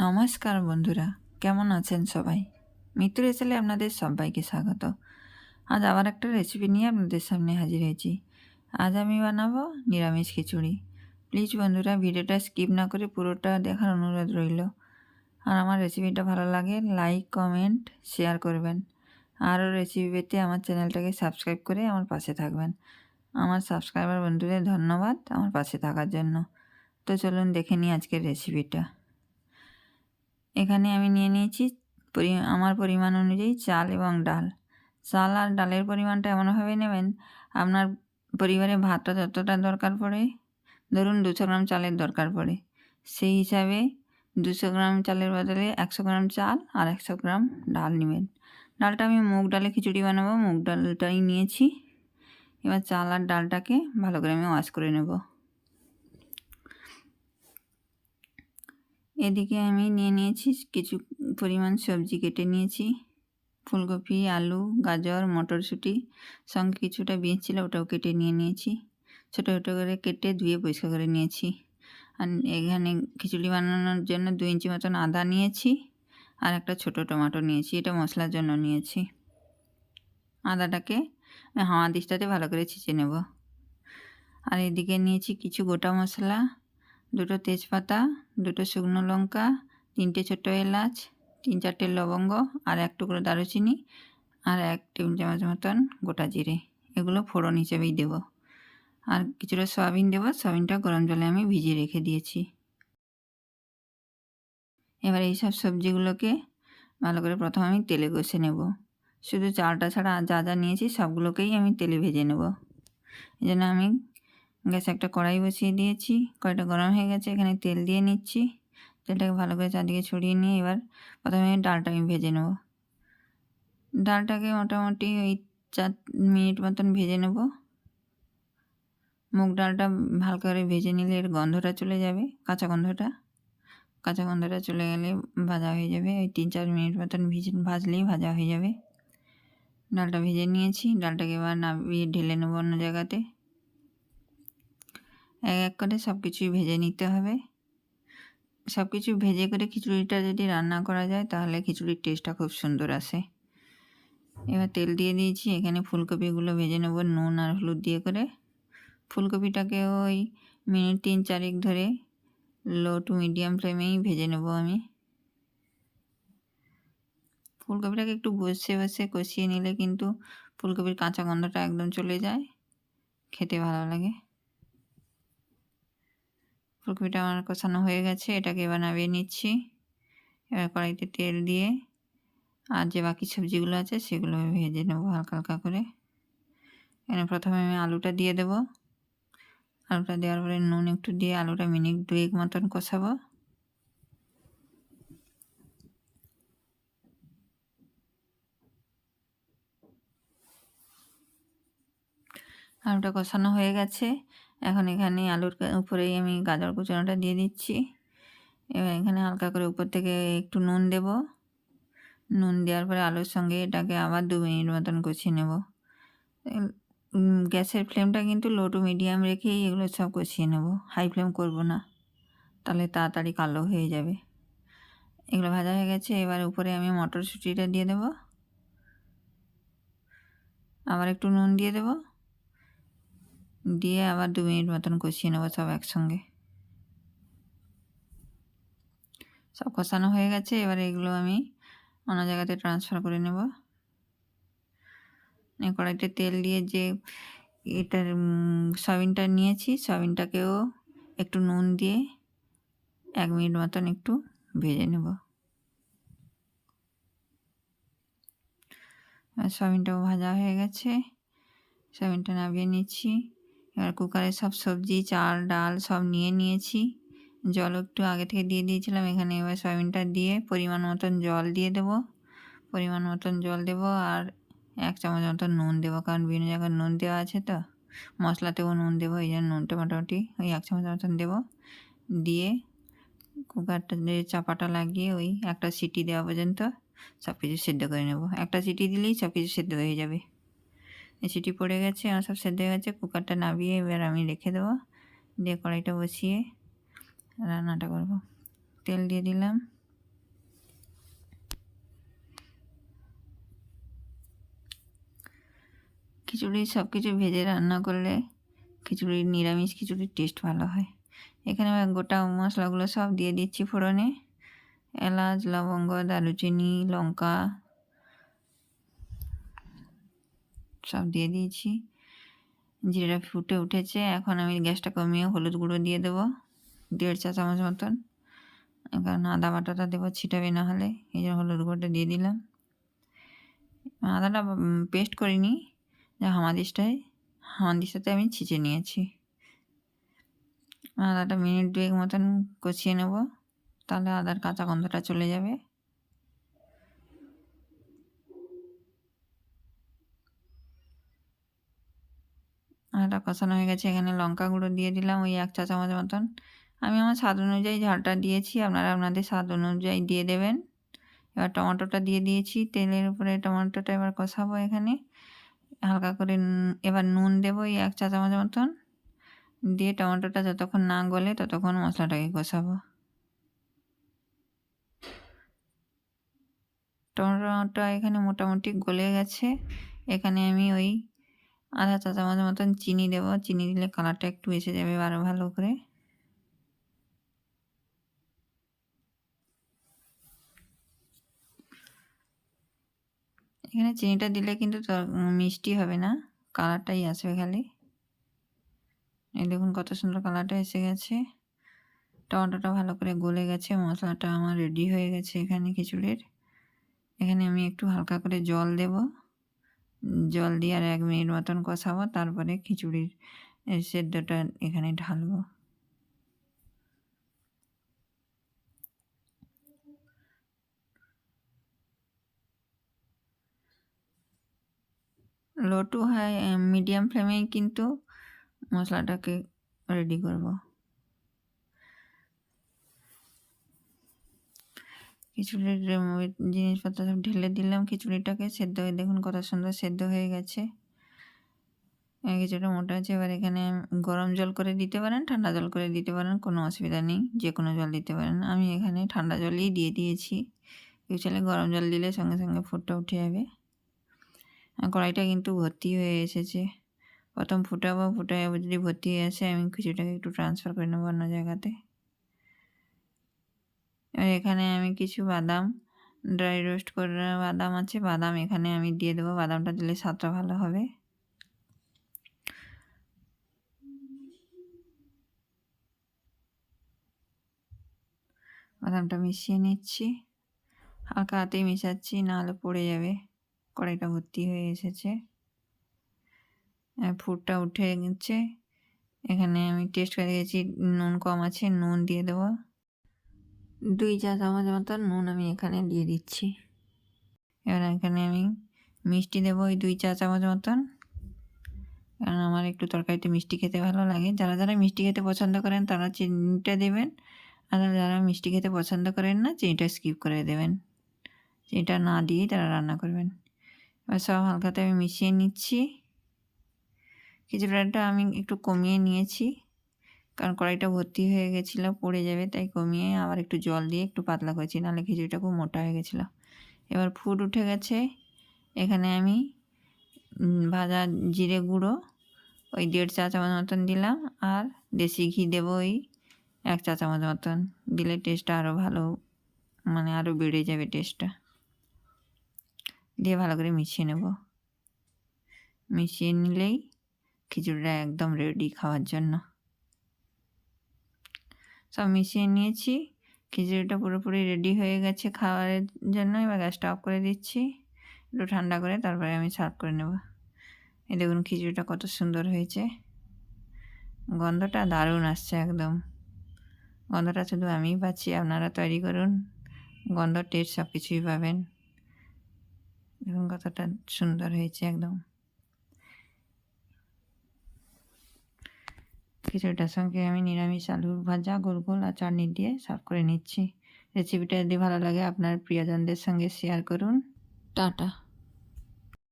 নমস্কার বন্ধুরা, কেমন আছেন সবাই? মিত্র এসেলে আপনাদের সবাইকে স্বাগত। আজ আবার একটা রেসিপি নিয়ে আপনাদের সামনে হাজির হয়েছি। আজ আমি বানাবো নিরামিষ খিচুড়ি। প্লিজ বন্ধুরা, ভিডিওটা স্কিপ না করে পুরোটা দেখার অনুরোধ রইল। আর আমার রেসিপিটা ভালো লাগে লাইক কমেন্ট শেয়ার করবেন। আরও রেসিপি পেতে আমার চ্যানেলটাকে সাবস্ক্রাইব করে আমার পাশে থাকবেন। আমার সাবস্ক্রাইবার বন্ধুদের ধন্যবাদ আমার পাশে থাকার জন্য। তো চলুন দেখে নিই আজকের রেসিপিটা এখানে আমি নিয়ে নিয়েছি আমার পরিমাণ অনুযায়ী চাল এবং ডাল। চাল আর ডালের পরিমাণটা এমনভাবে নেবেন, আপনার পরিবারে ভাতটা যতটা দরকার পড়ে, ধরুন দুশো গ্রাম চালের দরকার পড়ে। সেই হিসাবে দুশো গ্রাম চালের বদলে একশো গ্রাম চাল আর একশো গ্রাম ডাল নেবেন। ডালটা আমি মুগ ডালে খিচুড়ি বানাবো, মুগ ডালটাই নিয়েছি। এবার চাল আর ডালটাকে ভালো করে আমি ওয়াশ করে নেব। এদিকে আমি নিয়ে নিয়েছি কিছু পরিমাণ সবজি কেটে নিয়েছি। ফুলকপি, আলু, গাজর, মটরশুঁটি, সঙ্গে কিছুটা বিনস ছিল, ওটাও কেটে নিয়ে নিয়েছি। ছোটো ছোটো করে কেটে ধুয়ে পরিষ্কার করে নিয়েছি। আর এখানে খিচুড়ি বানানোর জন্য দু ইঞ্চি মতন আদা নিয়েছি আর একটা ছোটো টমেটো নিয়েছি, এটা মশলার জন্য নিয়েছি। আদাটাকে হাওয়া দিশটাতে ভালো করে ছিঁচে নেব। আর এদিকে নিয়েছি কিছু গোটা মশলা দুটো তেজপাতা দুটো শুকনো লঙ্কা তিনটে ছোটো এলাচ তিন চারটে লবঙ্গ আর এক টুকরো দারুচিনি আর এক টেবিল চামচ মতন গোটা জিরে এগুলো ফোড়ন হিসেবেই দেব আর কিছুটা সয়াবিন দেবো সয়াবিনটা গরম জলে আমি ভিজিয়ে রেখে দিয়েছি এবার এই সব সবজিগুলোকে ভালো করে প্রথমে আমি তেলে কষে নেব শুধু চালটা ছাড়া যা যা নিয়েছি সবগুলোকেই আমি তেলে ভেজে নেব এই জন্য আমি গ্যাসে একটা কড়াই বসিয়ে দিয়েছি। কড়াইটা গরম হয়ে গেছে, এখানে তেল দিয়ে নিচ্ছি। তেলটাকে ভালো করে চারদিকে ছড়িয়ে নিয়ে এবার প্রথমে ডালটা আমি ভেজে নেব। ডালটাকে মোটামুটি ওই চার মিনিট মতন ভেজে নেব। মুগ ডালটা ভালো করে ভেজে নিলে এর গন্ধটা চলে যাবে, কাঁচা গন্ধটা। কাঁচা গন্ধটা চলে গেলে ভাজা হয়ে যাবে, ওই তিন চার মিনিট মতন ভিজে, ভাজলেই ভাজা হয়ে যাবে। ডালটা ভেজে নিয়েছি, ডালটাকে এবার নামিয়ে ঢেলে নেব অন্য জায়গাতে। এক এক করে সব কিছুই ভেজে নিতে হবে। সব কিছু ভেজে করে খিচুড়িটা যদি রান্না করা যায়, তাহলে খিচুড়ির টেস্টটা খুব সুন্দর আসে। এবার তেল দিয়ে দিয়েছি, এখানে ফুলকপিগুলো ভেজে নেব নুন আর হলুদ দিয়ে করে। ফুলকপিটাকে ওই মিনিট তিন চারেক ধরে লো টু মিডিয়াম ফ্লেমেই ভেজে নেব আমি। ফুলকপিটাকে একটু বসে বসে কষিয়ে নিলে কিন্তু ফুলকপির কাঁচা গন্ধটা একদম চলে যায়। খেতে ভালো লাগে। ফুলকপিটা আমার কষানো হয়ে গেছে, এটাকে এবার নামিয়ে নিচ্ছি। এবার কড়াইতে তেল দিয়ে আর যে বাকি সবজিগুলো আছে সেগুলো আমি ভেজে নেব হালকা হালকা করে। এখানে প্রথমে আমি আলুটা দিয়ে দেব। আলুটা দেওয়ার পরে নুন একটু দিয়ে আলুটা মিনিট দুয়েক মতন কষাবো। আলুটা কষানো হয়ে গেছে। এখন এখানে আলুর উপরেই আমি গাজর কুচানোটা দিয়ে দিচ্ছি। এবার এখানে হালকা করে উপর থেকে একটু নুন দেব। নুন দেওয়ার পরে আলুর সঙ্গে এটাকে আবার দু মিনিট মতন কষিয়ে নেব। গ্যাসের ফ্লেমটা কিন্তু লো টু মিডিয়াম রেখেই এগুলো সব কষিয়ে নেব। হাই ফ্লেম করব না। তাহলে তাড়াতাড়ি কালো হয়ে যাবে। এগুলো ভাজা হয়ে গেছে। এবার উপরে আমি মটরশুঁটিটা দিয়ে দেব। আবার একটু নুন দিয়ে দেবো। দিয়ে আবার দু মিনিট মতন কষিয়ে নেব সব একসঙ্গে। সব কষানো হয়ে গেছে, এবার এগুলো আমি অন্য জায়গাতে ট্রান্সফার করে নেব। কড়াইতে তেল দিয়ে যে এটার সয়াবিনটা নিয়েছি, সয়াবিনটাকেও একটু নুন দিয়ে এক মিনিট মতন একটু ভেজে নেব। সয়াবিনটাও ভাজা হয়ে গেছে, সয়াবিনটা নামিয়ে নিচ্ছি। এবার কুকারে সব সবজি, চাল, ডাল সব নিয়ে নিয়েছি। জল একটু আগে থেকে দিয়ে দিয়েছিলাম, এখানে এবার সয়াবিনটা দিয়ে পরিমাণ মতন জল দিয়ে দেবো। পরিমাণ মতন জল দেব আর এক চামচ মতন নুন দেবো, কারণ বিভিন্ন জায়গায় নুন দেওয়া আছে তো। মশলাতেও নুন দেবো, এই জন্য নুনটা মোটামুটি ওই এক চামচ মতন দেবো। দিয়ে কুকারটা চাপাটা লাগিয়ে ওই একটা সিটি দেওয়া পর্যন্ত সব কিছু সেদ্ধ করে নেব। একটা সিটি দিলেই সব কিছু সেদ্ধ হয়ে যাবে। এসিটি পড়ে গেছে, আমার সব সেদ্ধ হয়ে গেছে, কুকারটা নামিয়ে এবার আমি রেখে দেবো। দিয়ে কড়াইটা বসিয়ে রান্নাটা করব। তেল দিয়ে দিলাম। খিচুড়ি সব কিছু ভেজে রান্না করলে খিচুড়ির নিরামিষ খিচুড়ির টেস্ট ভালো হয়। এখানে গোটা মশলাগুলো সব দিয়ে দিচ্ছি ফোড়নে। এলাচ, লবঙ্গ, দারুচিনি, লঙ্কা সব দিয়ে দিয়েছি। জিরেটা ফুটে উঠেছে। এখন আমি গ্যাসটা কমিয়ে হলুদ গুঁড়ো দিয়ে দেবো। দেড় চা চামচ মতন। কারণ আদা বাটাটা দেবো ছিটাবে না হলে। এই জন্য হলুদ গুঁড়োটা দিয়ে দিলাম। আদাটা পেস্ট করিনি। যা হামাদিসটাই হামাদিসটাতে আমি ছিঁচে নিয়েছি। আদাটা মিনিট দুয়েক মতন কষিয়ে নেব। তাহলে আদার কাঁচা গন্ধটা চলে যাবে। আটা কষানো হয়ে গেছে, এখানে লঙ্কা গুঁড়ো দিয়ে দিলাম, ওই এক চা চামচ মতন। আমি আমার স্বাদ অনুযায়ী ঝালটা দিয়েছি, আপনারা আপনাদের স্বাদ অনুযায়ী দিয়ে দেবেন। এবার টমেটোটা দিয়ে দিয়েছি, তেলের উপরে টমেটোটা এবার কষাবো এখানে। হালকা করে এবার নুন দেবো এই এক চা চামচ মতন। দিয়ে টমেটোটা যতক্ষণ না গলে ততক্ষণ মশলাটাকে কষাবো। টমেটোটা এখানে মোটামুটি গলে গেছে। এখানে আমি ওই আধা চা চামচ মতন চিনি দেবো। চিনি দিলে কালারটা একটু এসে যাবে আরও ভালো করে। এখানে চিনিটা দিলে কিন্তু মিষ্টি হবে না কালারটাই আসবে খালি। এই দেখুন কত সুন্দর কালারটা এসে গেছে। টমেটোটা ভালো করে গলে গেছে, মশলাটা আমার রেডি হয়ে গেছে এখানে খিচুড়ির। এখানে আমি একটু হালকা করে জল দেব। জল দিয়ে আর এক মিনিট মতন কষাবো, তারপরে খিচুড়ির সেদ্ধটা এখানে ঢালবো। লো টু হাই মিডিয়াম ফ্লেমেই কিন্তু মশলাটাকে রেডি করব। খিচুড়ির জিনিসপত্র সব ঢেলে দিলাম খিচুড়িটাকে, সেদ্ধ হয়ে, দেখুন কত সুন্দর সেদ্ধ হয়ে গেছে। কিছুটা মোটা আছে, এবার এখানে গরম জল করে দিতে পারেন, ঠান্ডা জল করে দিতে পারেন, কোনো অসুবিধা নেই, যে কোনো জল দিতে পারেন। আমি এখানে ঠান্ডা জলই দিয়ে দিয়েছি, কেউ চাইলে গরম জল দিলে সঙ্গে সঙ্গে ফুটটা উঠে যাবে। কড়াইটা কিন্তু ভর্তি হয়ে এসেছে। প্রথম ফুটাবো ফুটাই যদি ভর্তি হয়ে আসে, আমি কিছুটাকে একটু ট্রান্সফার করে নেব অন্য জায়গাতে। এবার এখানে আমি কিছু বাদাম ড্রাই রোস্ট করে বাদাম আছে, বাদাম এখানে আমি দিয়ে দেবো, বাদামটা দিলে স্বাদটা ভালো হবে। বাদামটা মিশিয়ে নিচ্ছি, হালকা হাতেই মেশাচ্ছি, নাহলে পড়ে যাবে, কড়াইটা ভর্তি হয়ে এসেছে। ফুটটা উঠে গেছে, এখানে আমি টেস্ট করে দেখেছি, নুন কম আছে, নুন দিয়ে দেবো। দুই চা চামচ মতন নুন আমি এখানে দিয়ে দিচ্ছি। এবার এখানে আমি মিষ্টি দেবো ওই দুই চা চামচ মতন। কারণ আমার একটু তরকারিতে মিষ্টি খেতে ভালো লাগে। যারা যারা মিষ্টি খেতে পছন্দ করেন তারা চিনিটা দেবেন। আর যারা মিষ্টি খেতে পছন্দ করেন না, চিনিটা স্কিপ করে দেবেন। চিনিটা না দিয়েই তারা রান্না করবেন। এবার সব হালকাতে আমি মিশিয়ে নিচ্ছি। খিচুড়িটা আমি একটু কমিয়ে নিয়েছি। কারণ কড়াইটা ভর্তি হয়ে গেছিল, পড়ে যাবে, তাই কমিয়ে আবার একটু জল দিয়ে একটু পাতলা করেছি, নাহলে খিচুড়িটা খুব মোটা হয়ে গেছিল। এবার ফুট উঠে গেছে, এখানে আমি ভাজা জিরে গুঁড়ো, ওই দেড় চা চামচ মতন দিলাম, আর দেশি ঘি দেবো ওই এক চা চামচ মতন, দিলে টেস্টটা আরও ভালো মানে আরও বেড়ে যাবে টেস্টটা দিয়ে ভালো করে মিশিয়ে নেব। মিশিয়ে নিলেই খিচুড়িটা একদম রেডি খাওয়ার জন্য। সব মিশিয়ে নিয়েছি। খিচুড়িটা পুরোপুরি রেডি হয়ে গেছে খাওয়ারের জন্য এবার গ্যাসটা অফ করে দিচ্ছি। একটু ঠান্ডা করে তারপরে আমি সার্ভ করে নেব। এই দেখুন খিচুড়িটা কত সুন্দর হয়েছে। গন্ধটা দারুণ আসছে একদম। গন্ধটা শুধু আমিই পাচ্ছি, আপনারা তৈরি করুন। গন্ধ টেস্ট সব কিছুই পাবেন। দেখুন কতটা সুন্দর হয়েছে একদম। খিচুড়িটার সঙ্গে আমি নিরামিষ আলুর ভাজা গোল গোল আর চাটনি দিয়ে সার্ভ করে নিচ্ছি। রেসিপিটা যদি ভালো লাগে, আপনার প্রিয়জনদের সঙ্গে শেয়ার করুন। টাটা।